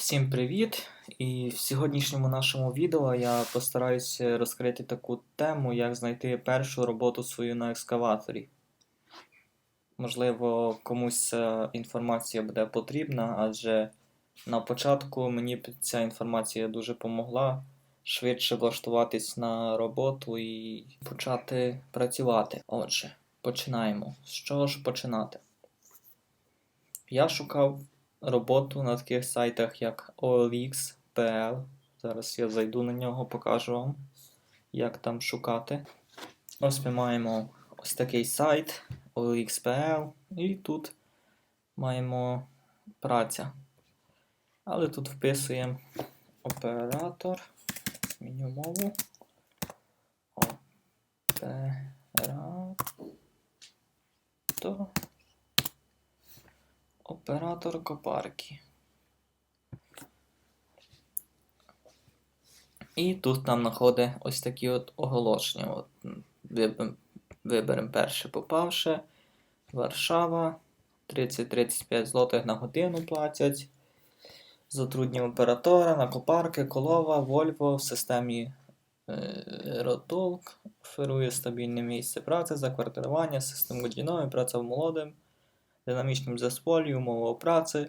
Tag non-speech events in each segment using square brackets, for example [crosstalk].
Всім привіт! І в сьогоднішньому нашому відео я постараюся розкрити таку тему, як знайти першу роботу свою на екскаваторі. Можливо, комусь інформація буде потрібна, адже на початку мені ця інформація дуже допомогла швидше влаштуватись на роботу і почати працювати. Отже, починаємо. З чого ж починати? Я шукав роботу на таких сайтах, як OLX.pl. Зараз я зайду на нього, покажу вам, як там шукати. Ось ми маємо ось такий сайт OLX.pl, і тут маємо праця. Але тут вписуємо оператор, зміню мову. Оператор. Оператор копарки. І тут нам знаходить ось такі от оголошення. От, виберемо, перше попавше. Варшава. 30-35 злотих на годину платять. Затрудні оператора на копарки, колова, Вольво в системі е, Ротолк. Оферує стабільне місце праці, заквартирування, систему годінової, праця в молодим динамічним засполі, умови праці,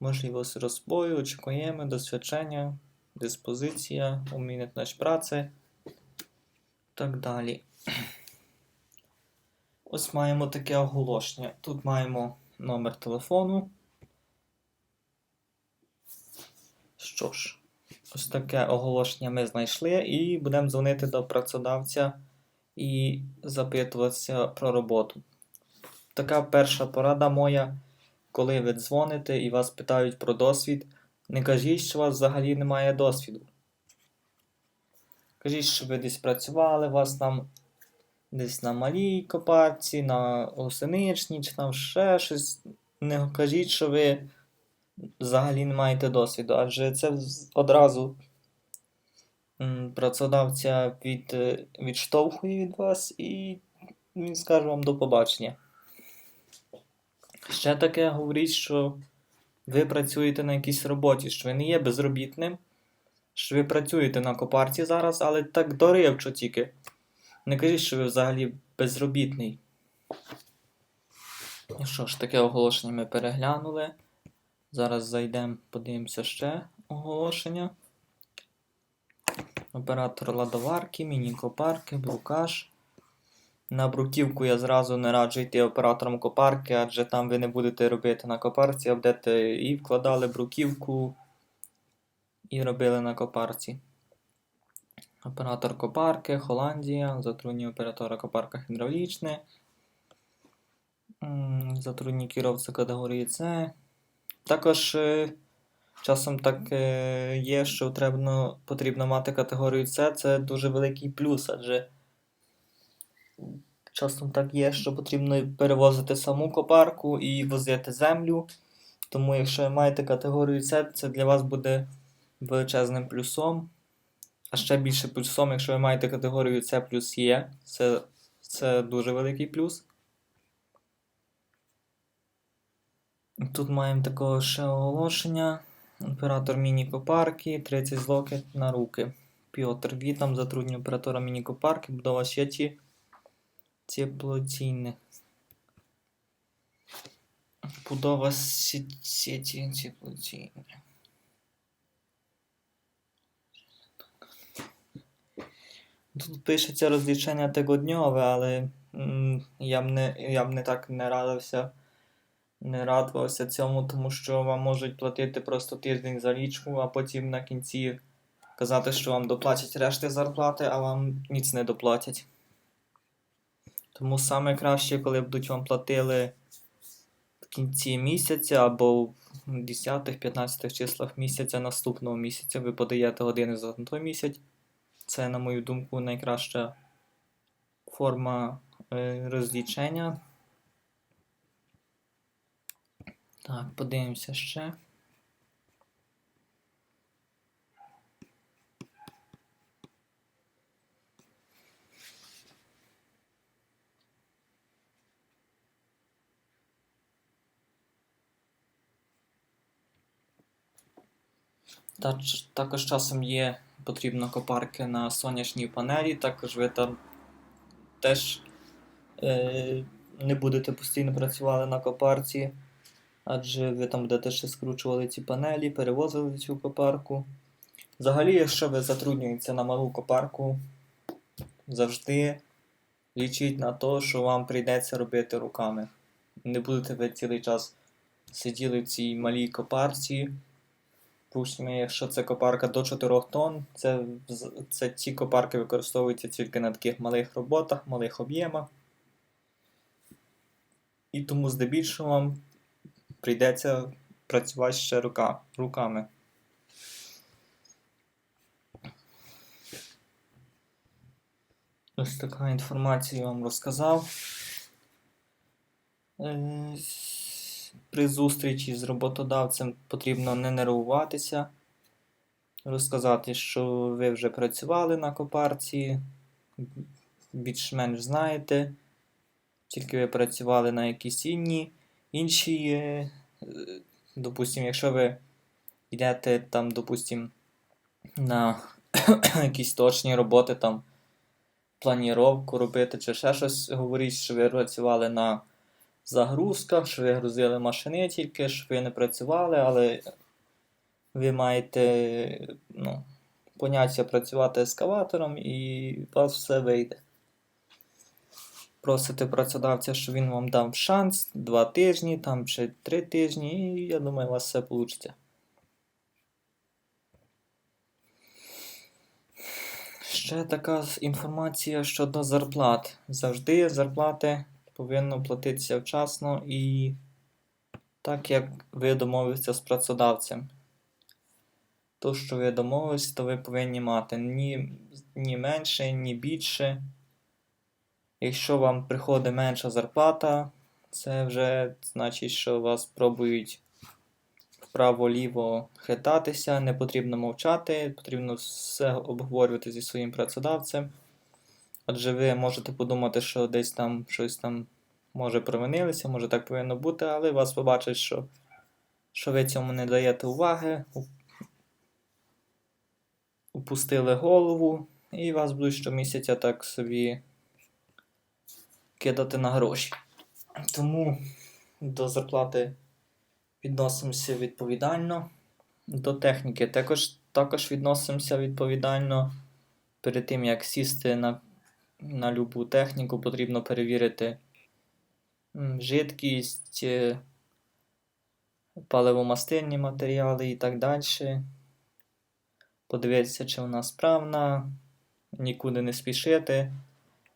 можливість розбою, очікуємо, досвідчення, диспозиція, умінятність праці так далі. Ось маємо таке оголошення. Тут маємо номер телефону. Що ж, ось таке оголошення ми знайшли і будемо дзвонити до працедавця і запитуватися про роботу така перша порада моя, коли ви дзвоните і вас питають про досвід, не кажіть, що у вас взагалі немає досвіду. Кажіть, що ви десь працювали, у вас там десь на малій копарці, на осеничній, чи там ще щось. Не кажіть, що ви взагалі не маєте досвіду, адже це одразу працедавця від, відштовхує від вас і він скаже вам до побачення. Ще таке говоріть, що ви працюєте на якійсь роботі, що ви не є безробітним, що ви працюєте на копарці зараз, але так доривчо тільки. Не кажіть, що ви взагалі безробітний. Ну що ж, таке оголошення ми переглянули. Зараз зайдемо, подивимося ще оголошення. Оператор ладоварки, міні-копарки, брукаш. На бруківку я зразу не раджу йти оператором копарки, адже там ви не будете робити на копарці, а будете і вкладали бруківку і робили на копарці. Оператор копарки, Холандія, затрудні оператора копарка гідравлічне. Затрудні керовця категорії С. Також е, часом так е, є, що потрібно мати категорію С, це дуже великий плюс, адже Часом так є, що потрібно перевозити саму копарку і возити землю. Тому, якщо ви маєте категорію С, це для вас буде величезним плюсом. А ще більше плюсом, якщо ви маєте категорію С плюс Є, це, це дуже великий плюс. Тут маємо такого ще оголошення. Оператор міні-копарки, 30 злоки на руки. Піотр Вітам, затруднює оператора міні-копарки, будова сеті теплоційних. Будова сеті теплоційних. Тут пишеться розлічення тижневе, але я б не я б не так не радився, не радувався цьому, тому що вам можуть платити просто тиждень за річку, а потім на кінці казати, що вам доплатять решти зарплати, а вам ніц не доплатять. Тому саме краще, коли будуть вам платили в кінці місяця або в 10-15 числах місяця наступного місяця ви подаєте години за той місяць. Це, на мою думку, найкраща форма е, розлічення. Так, подивимося ще. Та, також часом є потрібно копарки на сонячній панелі, також ви там теж е, не будете постійно працювати на копарці, адже ви там будете ще скручували ці панелі, перевозили цю копарку. Взагалі, якщо ви затруднюєтеся на малу копарку, завжди лічіть на те, що вам прийдеться робити руками. Не будете ви цілий час сиділи в цій малій копарці. Пусть якщо це копарка до 4 тонн, це, це ці копарки використовуються тільки на таких малих роботах, малих об'ємах. І тому здебільшого вам прийдеться працювати ще рука, руками. Ось така інформація я вам розказав. При зустрічі з роботодавцем потрібно не нервуватися, розказати, що ви вже працювали на копарці, більш-менш знаєте, тільки ви працювали на якісь інні, інші, е, е, якщо ви йдете там, допустим, на [coughs] якісь точні роботи, там планіровку робити чи ще щось, говоріть, що ви працювали на загрузках, що ви грузили машини тільки, що ви не працювали, але ви маєте ну, поняття працювати ескаватором і у вас все вийде. Просите працедавця, щоб він вам дав шанс два тижні там, чи три тижні, і я думаю, у вас все вийде. Ще така інформація щодо зарплат. Завжди зарплати повинно платитися вчасно і так, як ви домовилися з працедавцем. То, що ви домовились, то ви повинні мати ні, ні менше, ні більше. Якщо вам приходить менша зарплата, це вже значить, що вас пробують вправо-ліво хитатися, не потрібно мовчати, потрібно все обговорювати зі своїм працедавцем. Адже ви можете подумати, що десь там щось там може провинилися, може так повинно бути, але вас побачать, що, що ви цьому не даєте уваги, упустили голову, і вас будуть щомісяця так собі кидати на гроші. Тому до зарплати відносимося відповідально. До техніки також, також відносимося відповідально. Перед тим, як сісти на, на любу техніку, потрібно перевірити жидкість, е, паливомастильні матеріали і так далі. Подивитися, чи вона справна, нікуди не спішити,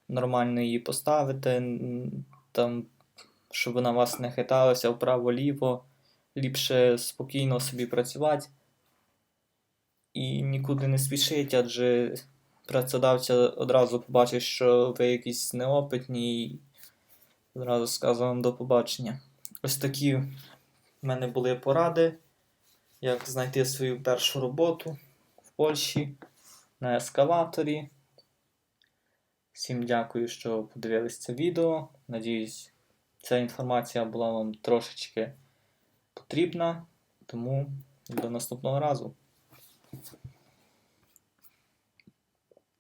нормально її поставити, там, щоб вона вас не хиталася вправо-ліво ліпше спокійно собі працювати і нікуди не спішить, адже працедавця одразу побачить, що ви якісь неопитні і одразу скаже вам до побачення. Ось такі в мене були поради, як знайти свою першу роботу в Польщі на ескаваторі. Всім дякую, що подивились це відео. Надіюсь, ця інформація була вам трошечки потрібна, тому до наступного разу.